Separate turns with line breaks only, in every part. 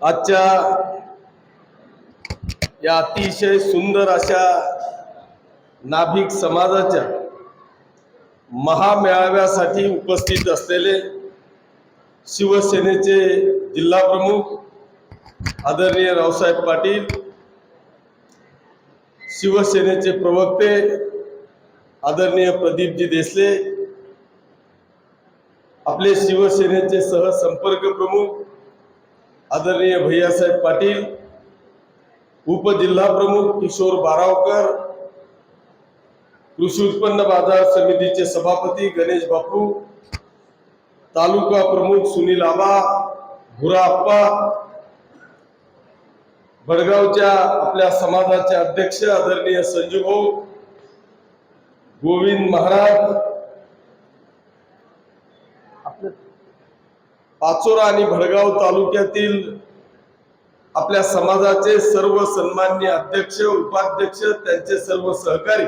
आजच्या या अतिशय सुंदर अशा नाभिक समाजाच्या महामेळाव्यासाठी उपस्थित असलेले शिवसेनेचे जिल्हा प्रमुख आदरणीय रावसाहेब पाटील शिवसेनेचे प्रवक्ते आदरणीय प्रदीपजी देसले आपले शिवसेनेचे सहसंपर्क प्रमुख आदरणीय भैयासाहेब पाटील उपजिल्हा प्रमुख किशोर बारावकर कृषी उत्पन्न बाजार समितीचे सभापती गणेश बापू तालुका प्रमुख सुनील आबा भुराप्पा भडगावच्या आपल्या समाजाचे अध्यक्ष आदरणीय संजू भाऊ गोविंद महाराज पाचोरा आणि भडगाव तालुक्यातील आपल्या समाजाचे सर्व सन्मान्य अध्यक्ष उपाध्यक्ष त्यांचे सर्व सहकारी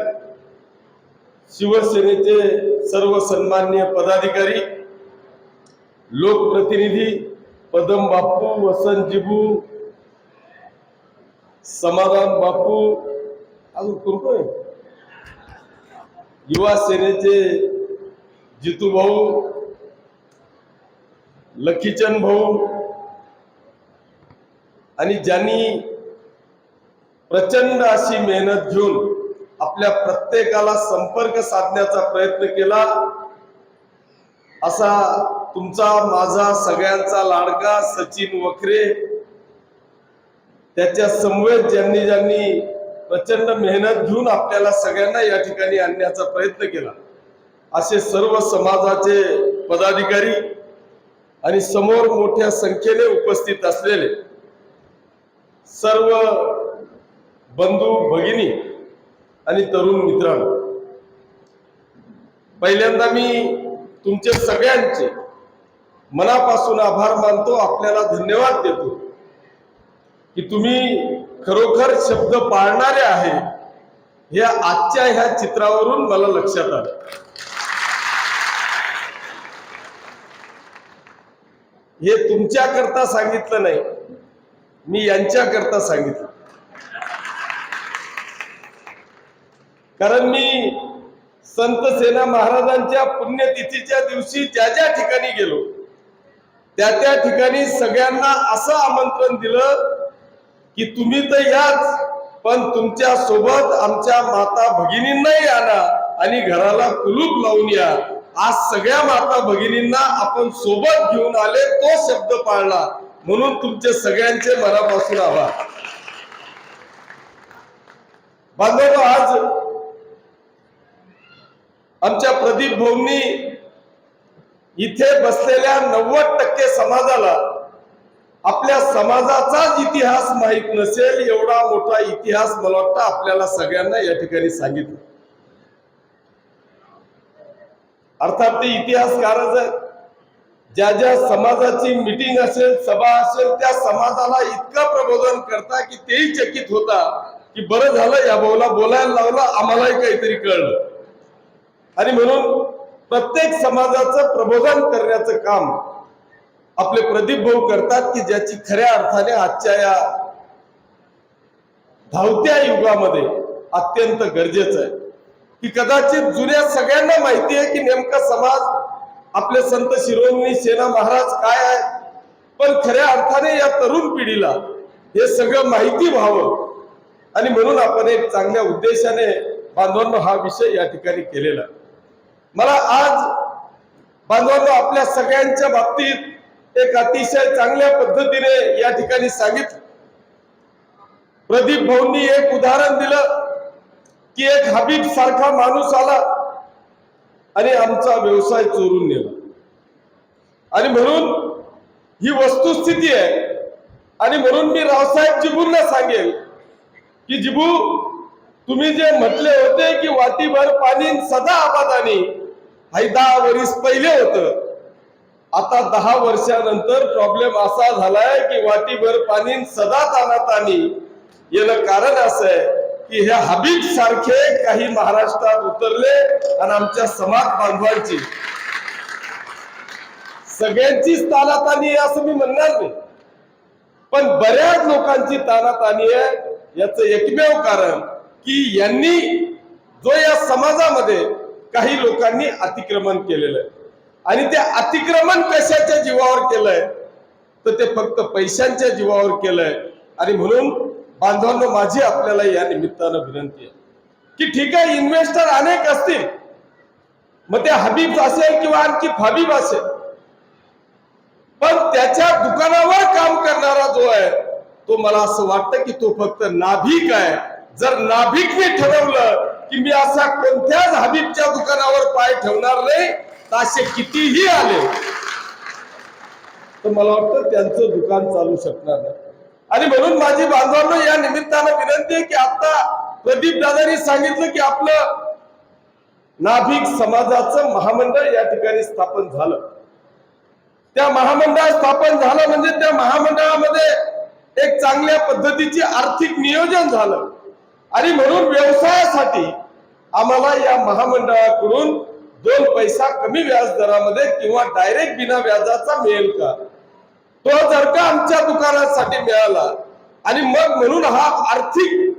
शिवसेनेचे सर्व सन्मान्य पदाधिकारी लोकप्रतिनिधी पदम बापू वसंत जिबू समाधान बापू अजून कोण? युवा सेनेचे जितू भाऊ लखीचंद भाऊ आणि ज्यांनी प्रचंड अशी मेहनत घेऊन आपल्या प्रत्येकाला संपर्क साधण्याचा प्रयत्न केला असा तुमचा माझा सगळ्यांचा लाडका सचिन वखरे त्याच्या समवेत ज्यांनी ज्यांनी प्रचंड मेहनत घेऊन आपल्याला सगळ्यांना या ठिकाणी आणण्याचा प्रयत्न केला. असे सर्व समाजाचे पदाधिकारी आणि समोर मोठ्या संख्येने उपस्थित असलेले सर्व बंधू भगिनी आणि तरुण मित्रांनो पहिल्यांदा मी तुमचे सगळ्यांचे मनापासून आभार मानतो. आपल्याला धन्यवाद देतो की तुम्ही खरोखर शब्द पाळणारे आहे हे आजच्या ह्या चित्रावरून मला लक्षात आलं. हे तुमच्या करता सांगितलं नाही मी यांच्या करता सांगितलं. कारण मी संत सेना महाराजांच्या पुण्यतिथीच्या दिवशी ज्या ज्या ठिकाणी गेलो त्या त्या ठिकाणी सगळ्यांना असं आमंत्रण दिलं की तुम्ही तर याच पण तुमच्यासोबत आमच्या माता भगिनींनाही आणा आणि घराला कुलूप लावून या. आज सगळ्या माता भगिनींना आपण सोबत घेऊन आले तो शब्द पाळला. म्हणून तुमचे सगळ्यांचे मनापासून आभार. बांधव आज आमच्या प्रदीप भाऊंनी इथे बसलेल्या नव्वद टक्के समाजाला आपल्या समाजाचाच इतिहास माहीत नसेल एवढा मोठा इतिहास मला वाटतं आपल्याला सगळ्यांना या ठिकाणी सांगितलं. अर्थात ते इतिहासकारच आहे ज्या ज्या समाजाची मिटिंग असेल सभा असेल त्या समाजाला इतकं प्रबोधन करता की तेही चकित होता की बरं झालं या भाऊला बोलायला लावलं आम्हालाही काहीतरी कळलं. आणि म्हणून प्रत्येक समाजाचं प्रबोधन करण्याचं काम आपले प्रदीप भाऊ करतात की ज्याची खऱ्या अर्थाने आजच्या या धावत्या युगामध्ये अत्यंत गरजेचं आहे. की कदाचित जुन्या सगळ्यांना माहिती आहे की नेमका समाज आपले संत शिरोमणी सेना महाराज काय आहे? पण खऱ्या अर्थाने या तरुण पिढीला हे सगळं माहिती व्हावं. आणि म्हणून आपण एक चांगल्या उद्देशाने बांधवांनो हा विषय या ठिकाणी केलेला. मला आज बांधवांनो आपल्या सगळ्यांच्या बाबतीत एक अतिशय चांगल्या पद्धतीने या ठिकाणी सांगितलं. प्रदीप भाऊंनी एक उदाहरण दिलं की एक हबीब सारखा माणूस आला आणि आमचा व्यवसाय चोरून नेला. आणि म्हणून ही वस्तुस्थिती आहे. आणि म्हणून मी रावसाहेब जिबूंना सांगेल की जिबू तुम्ही जे म्हटले होते की वाटीभर पाणी सदा आबादानी हैदा वरीस पहिले होतं. आता दहा वर्षानंतर प्रॉब्लेम असा झालाय की वाटीभर पाणी सदा तानात आणि याला कारण असं आहे की हे हबीब सारखे काही महाराष्ट्रात उतरले आणि आमच्या समाज बांधवांची. सगळ्यांचीच तानातानी आहे असं मी म्हणणार नाही. पण बऱ्याच लोकांची तानातानी आहे याच एकमेव कारण की यांनी जो या समाजामध्ये काही लोकांनी अतिक्रमण केलेलं आहे. आणि ते अतिक्रमण कशाच्या जीवावर केलंय? तर ते फक्त पैशांच्या जीवावर केलंय. आणि म्हणून बांधवांनो माझी आपल्याला या निमित्तानं विनंती आहे की ठीक आहे इन्व्हेस्टर अनेक असतील. मग ते हबीब असेल किंवा आणखी हबीब असेल. पण त्याच्या दुकानावर काम करणारा जो आहे तो मला असं वाटतं की तो फक्त नाभिक आहे. जर नाभिकने ठरवलं की मी असा कोणत्याच हबीबच्या दुकान ठेवणार नाही तर कितीही आले. तर मला वाटतं त्यांचं दुकान चालू शकणार नाही. आणि म्हणून माझी बांधवांनो या निमित्तानं विनंती आहे की आता प्रदीप दादांनी सांगितलं की आपलं नाभिक समाजाचं महामंडळ या ठिकाणी स्थापन झालं. त्या महामंडळ स्थापन झालं म्हणजे त्या महामंडळामध्ये एक चांगल्या पद्धतीचे आर्थिक नियोजन झालं. आणि म्हणून व्यवसायासाठी आम्हाला या महामंडळाकडून दोन पैसा कमी व्याज दरामध्ये किंवा डायरेक्ट बिना व्याजाचा मिळेल का तो जर का आमच्या दुकानासाठी मिळाला आणि मग म्हणून हा आर्थिक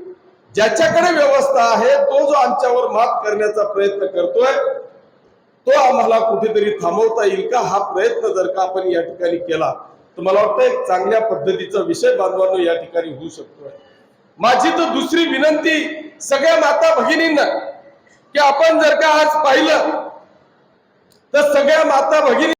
ज्याच्याकडे व्यवस्था आहे तो जो आमच्यावर मात करण्याचा प्रयत्न करतोय तो आम्हाला कुठेतरी थांबवता येईल का? हा प्रयत्न जर का आपण या ठिकाणी केला तर मला वाटतं एक चांगल्या पद्धतीचा विषय बांधवांनो या ठिकाणी होऊ शकतोय. माझी तर दुसरी विनंती सगळ्या माता भगिनींना की आपण जर का आज पाहिलं तर सगळ्या माता भगिनी